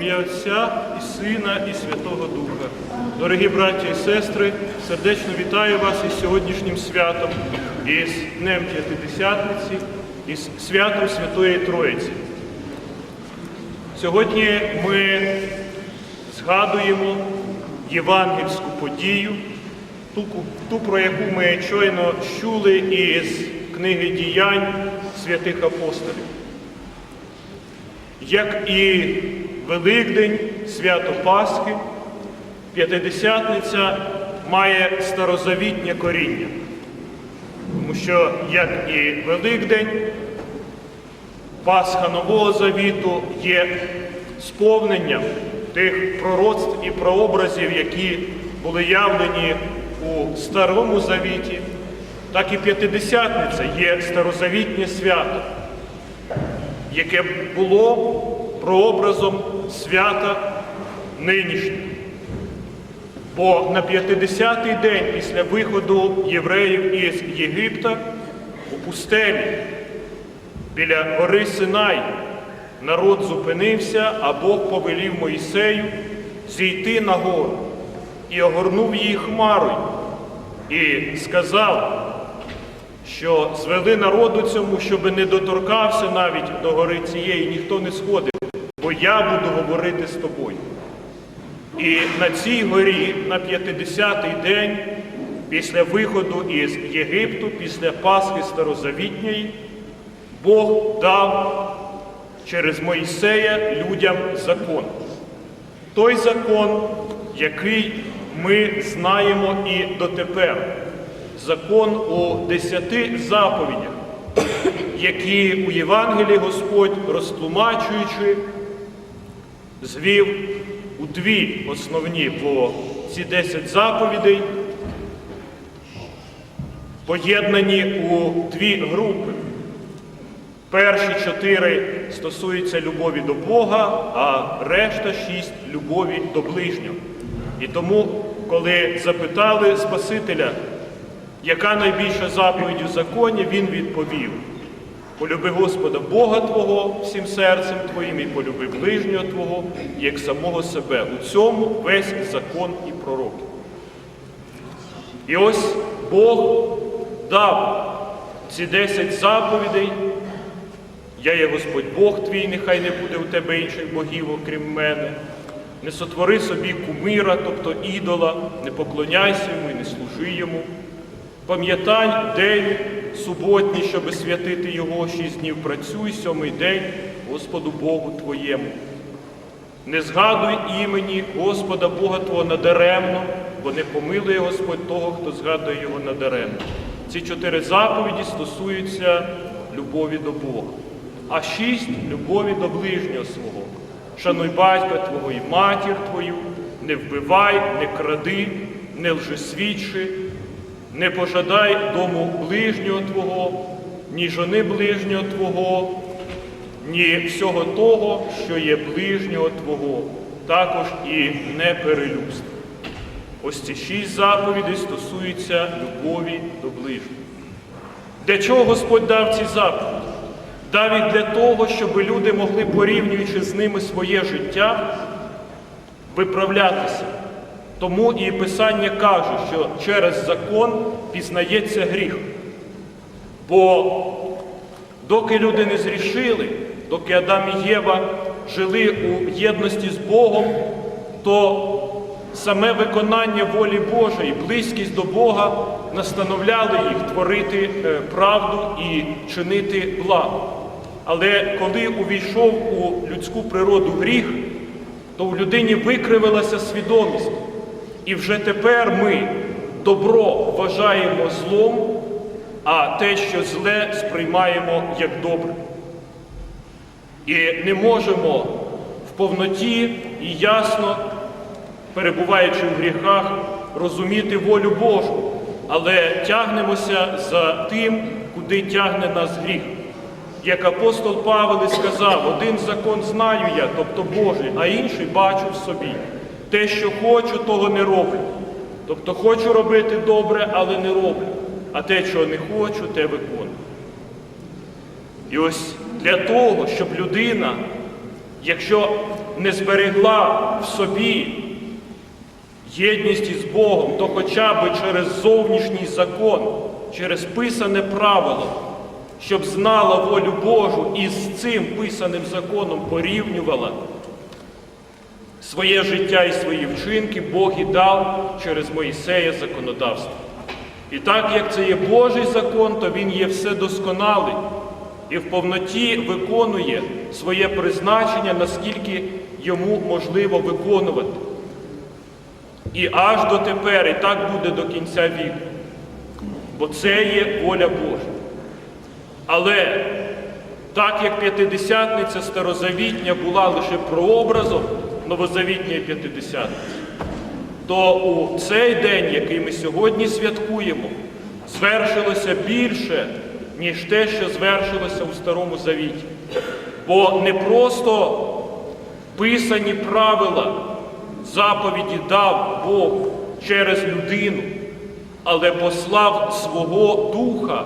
ім'я Отця і Сина, і Святого Духа. Дорогі браті і сестри, сердечно вітаю вас із сьогоднішнім святом, із Днем П'ятидесятниці, із святом Святої Троїці. Сьогодні ми згадуємо євангельську подію, ту, ту, про яку ми щойно чули із книги діянь святих апостолів. Як і Великдень, свято Пасхи, П'ятидесятниця має старозавітнє коріння. Тому що, як і Великдень, Пасха Нового Завіту є сповненням тих пророцтв і прообразів, які були явлені у Старому Завіті, так і П'ятидесятниця є старозавітнє свято, яке було прообразом свята нинішнього. Бо на 50-й день після виходу євреїв із Єгипта у пустелі біля гори Синай народ зупинився, а Бог повелів Моїсею зійти на гору і огорнув її хмарою і сказав, що звели народу цьому, щоб не доторкався навіть до гори цієї, ніхто не сходив, я буду говорити з тобою. І на цій горі, на 50-й день, після виходу із Єгипту, після Пасхи Старозавітньої, Бог дав через Моїсея людям закон. Той закон, який ми знаємо і дотепер. Закон у десяти заповідях, які у Євангелії Господь, розтлумачуючи, звів у дві основні, бо ці десять заповідей поєднані у дві групи. Перші чотири стосуються любові до Бога, а решта шість любові до ближнього. І тому, коли запитали Спасителя, яка найбільша заповідь у законі, він відповів: полюби Господа Бога Твого всім серцем Твоїм і полюби ближнього Твого, як самого себе. У цьому весь закон і пророки. І ось Бог дав ці десять заповідей. Я є Господь Бог твій, нехай не буде у тебе інших богів, окрім мене. Не сотвори собі кумира, тобто ідола, не поклоняйся йому і не служи йому. Пам'ятай день суботній, щоби святити його, шість днів працюй, сьомий день Господу Богу твоєму. Не згадуй імені Господа Бога Твого надаремно, бо не помилує Господь того, хто згадує його надаремно. Ці чотири заповіді стосуються любові до Бога, а шість любові до ближнього свого. Шануй батька Твого і матір Твою, не вбивай, не кради, не лжесвідчи, не пожадай дому ближнього Твого, ні жони ближнього Твого, ні всього того, що є ближнього Твого, також і не перелюбство. Ось ці шість заповідей стосуються любові до ближнього. Для чого Господь дав ці заповіді? Дав їх для того, щоб люди могли, порівнюючи з ними своє життя, виправлятися. Тому і Писання каже, що через закон пізнається гріх. Бо доки люди не зрішили, доки Адам і Єва жили у єдності з Богом, то саме виконання волі Божої, близькість до Бога настановляли їх творити е, правду і чинити благо. Але коли увійшов у людську природу гріх, то в людині викривилася свідомість. І вже тепер ми добро вважаємо злом, а те, що зле, сприймаємо як добре. І не можемо в повноті і ясно, перебуваючи в гріхах, розуміти волю Божу, але тягнемося за тим, куди тягне нас гріх. Як апостол Павел сказав, один закон знаю я, тобто Божий, а інший бачу в собі. Те, що хочу, того не роблю. Тобто хочу робити добре, але не роблю. А те, чого не хочу, те виконую. І ось для того, щоб людина якщо не зберегла в собі єдність із Богом, то хоча б через зовнішній закон, через писане правило, щоб знала волю Божу і з цим писаним законом порівнювала своє життя і свої вчинки, Бог і дав через Моїсея законодавство. І так як це є Божий закон, то він є вседосконалий і в повноті виконує своє призначення, наскільки йому можливо виконувати. І аж дотепер, і так буде до кінця віку. Бо це є воля Божа. Але так як п'ятидесятниця старозавітня була лише прообразом новозавітньої п'ятидесятниці, то у цей день, який ми сьогодні святкуємо, звершилося більше, ніж те, що звершилося у Старому Завіті. Бо не просто писані правила заповіді дав Бог через людину, але послав свого Духа,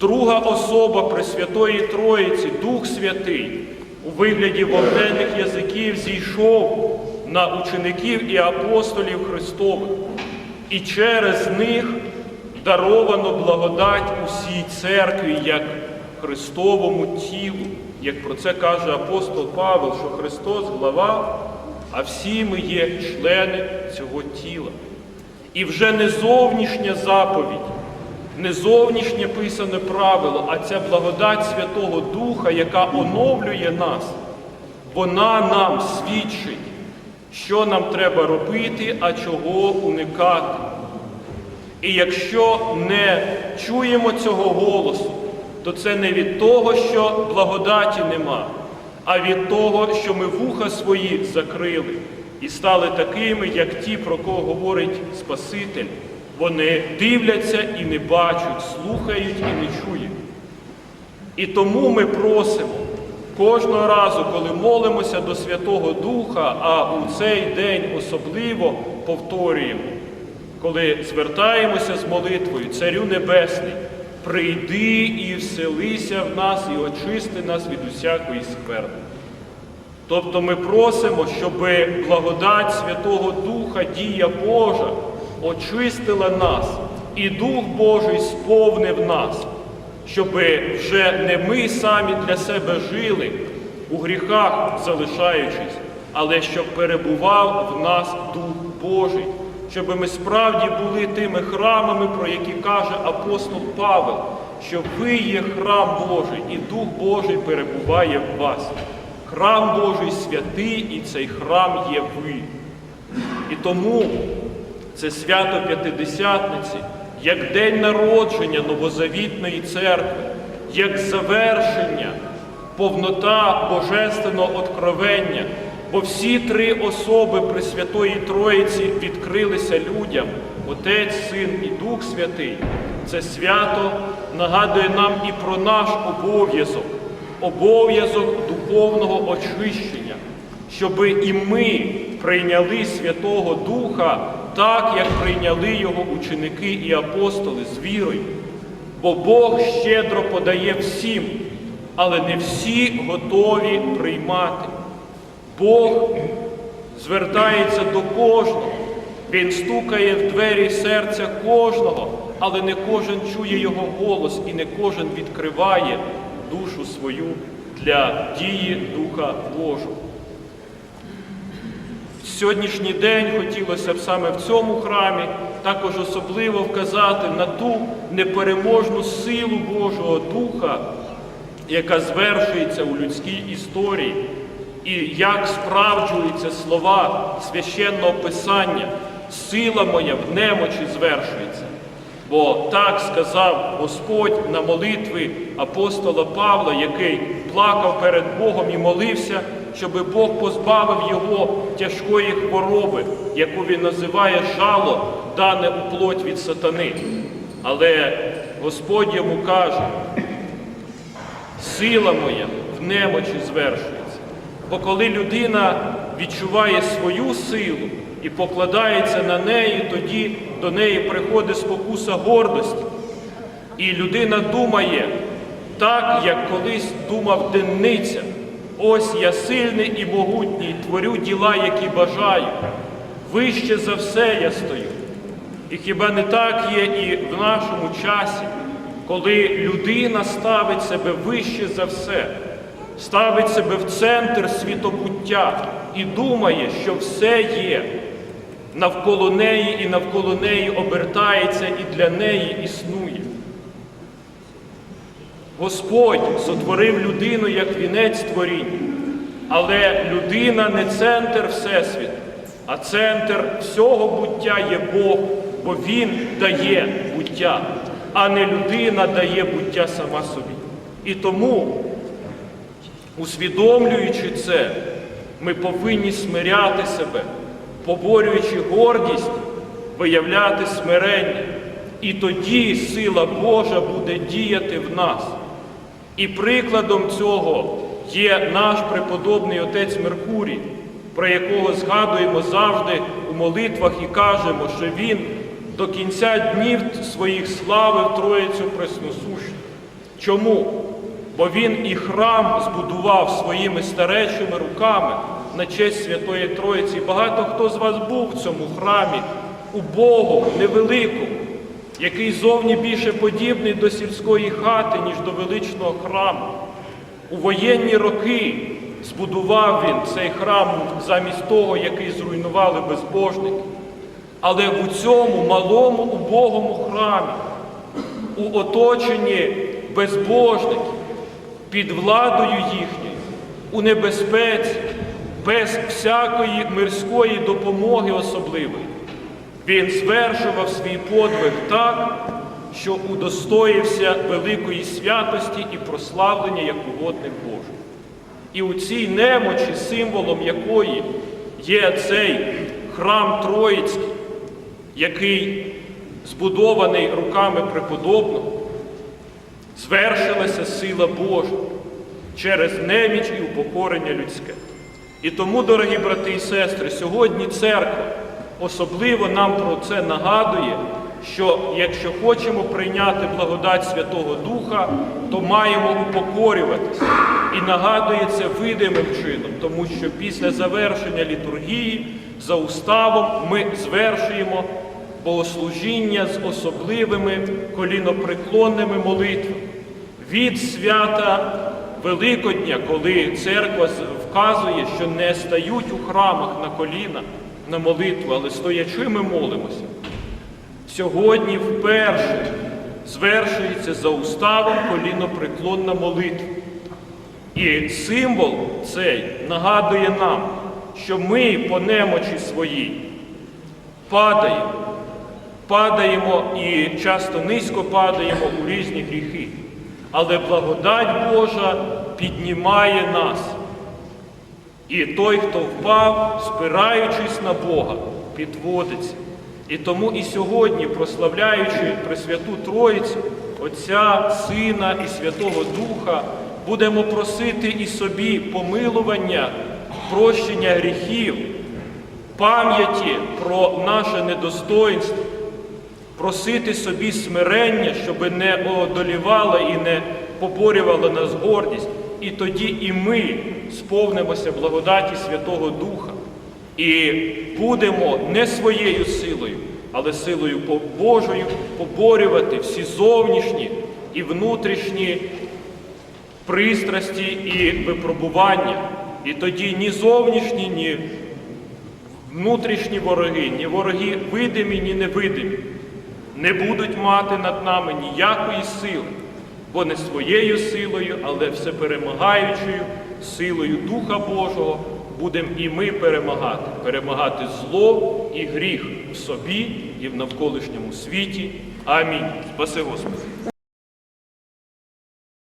друга особа Пресвятої Троїці, Дух Святий, у вигляді вогненних язиків зійшов на учеників і апостолів Христових, і через них даровано благодать усій церкві як Христовому тілу, як про це каже апостол Павел, що Христос глава, а всі ми є члени цього тіла. І вже не зовнішня заповідь, не зовнішнє писане правило, а ця благодать Святого Духа, яка оновлює нас, вона нам свідчить, що нам треба робити, а чого уникати. І якщо не чуємо цього голосу, то це не від того, що благодаті нема, а від того, що ми вуха свої закрили і стали такими, як ті, про кого говорить Спаситель. Вони дивляться і не бачать, слухають і не чують. І тому ми просимо кожного разу, коли молимося до Святого Духа, а у цей день особливо повторюємо, коли звертаємося з молитвою, Царю Небесний, прийди і вселися в нас і очисти нас від усякої скверни. Тобто ми просимо, щоб благодать Святого Духа, дія Божа, очистила нас, і Дух Божий сповнив нас, щоб вже не ми самі для себе жили у гріхах залишаючись, але щоб перебував в нас Дух Божий, щоб ми справді були тими храмами, про які каже апостол Павел, що ви є храм Божий, і Дух Божий перебуває в вас. Храм Божий святий, і цей храм є ви. І тому це свято П'ятидесятниці, як день народження новозавітної церкви, як завершення, повнота Божественного откровення, бо всі три особи Пресвятої Троїці відкрилися людям, Отець, Син і Дух Святий. Це свято нагадує нам і про наш обов'язок, обов'язок духовного очищення, щоби і ми прийняли Святого Духа так, як прийняли його ученики і апостоли з вірою. Бо Бог щедро подає всім, але не всі готові приймати. Бог звертається до кожного, Він стукає в двері серця кожного, але не кожен чує його голос і не кожен відкриває душу свою для дії Духа Божого. Сьогоднішній день хотілося б саме в цьому храмі також особливо вказати на ту непереможну силу Божого Духа, яка звершується у людській історії, і як справджуються слова священного Писання, сила моя в немочі звершується. Бо так сказав Господь на молитві апостола Павла, який плакав перед Богом і молився, щоб Бог позбавив його тяжкої хвороби, яку він називає жало, дане у плоть від сатани. Але Господь йому каже, сила моя в немочі звершується. Бо коли людина відчуває свою силу і покладається на неї, тоді до неї приходить спокуса гордості. І людина думає так, як колись думав денниця. Ось я сильний і могутній, творю діла, які бажаю. Вище за все я стою. І хіба не так є і в нашому часі, коли людина ставить себе вище за все, ставить себе в центр світобуття і думає, що все є навколо неї і навколо неї обертається і для неї існує. Господь сотворив людину як вінець творіння, але людина не центр Всесвіту, а центр всього буття є Бог, бо Він дає буття, а не людина дає буття сама собі. І тому, усвідомлюючи це, ми повинні смиряти себе, поборюючи гордість, виявляти смирення. І тоді сила Божа буде діяти в нас. І прикладом цього є наш преподобний отець Меркурій, про якого згадуємо завжди у молитвах і кажемо, що він до кінця днів своїх славив Троїцю Пресносущу. Чому? Бо він і храм збудував своїми старечими руками на честь Святої Троїці. Багато хто з вас був в цьому храмі, убогому, невеликому, який зовні більше подібний до сільської хати, ніж до величного храму. У воєнні роки збудував він цей храм замість того, який зруйнували безбожники. Але у цьому малому убогому храмі, у оточенні безбожників, під владою їхньою, у небезпеці, без всякої мирської допомоги особливої, він звершував свій подвиг так, що удостоївся великої святості і прославлення як угодник Божий. І у цій немочі, символом якої є цей храм Троїцький, який збудований руками преподобного, звершилася сила Божа через неміч і упокорення людське. І тому, дорогі брати і сестри, сьогодні церква особливо нам про це нагадує, що якщо хочемо прийняти благодать Святого Духа, то маємо упокорюватися. І нагадує це видимим чином, тому що після завершення літургії за уставом ми звершуємо богослужіння з особливими колінопреклонними молитвами. Від свята Великодня, коли церква вказує, що не стають у храмах на коліна на молитву, але стоячи ми молимося. Сьогодні вперше звершується за уставом колінопреклонна молитва. І символ цей нагадує нам, що ми по немочі своїй падаємо, падаємо і часто низько падаємо у різні гріхи. Але благодать Божа піднімає нас. І той, хто впав, спираючись на Бога, підводиться. І тому і сьогодні, прославляючи Пресвяту Троїцю, Отця, Сина і Святого Духа, будемо просити і собі помилування, прощення гріхів, пам'яті про наше недостоинство, просити собі смирення, щоб не одолівала і не поборювала нас гордість. І тоді і ми сповнимося благодаті Святого Духа і будемо не своєю силою, але силою Божою поборювати всі зовнішні і внутрішні пристрасті і випробування. І тоді ні зовнішні, ні внутрішні вороги, ні вороги видимі, ні невидимі, не будуть мати над нами ніякої сили, бо не своєю силою, але всеперемагаючою силою Духа Божого будемо і ми перемагати, перемагати зло і гріх в собі і в навколишньому світі. Амінь. Спаси Господи.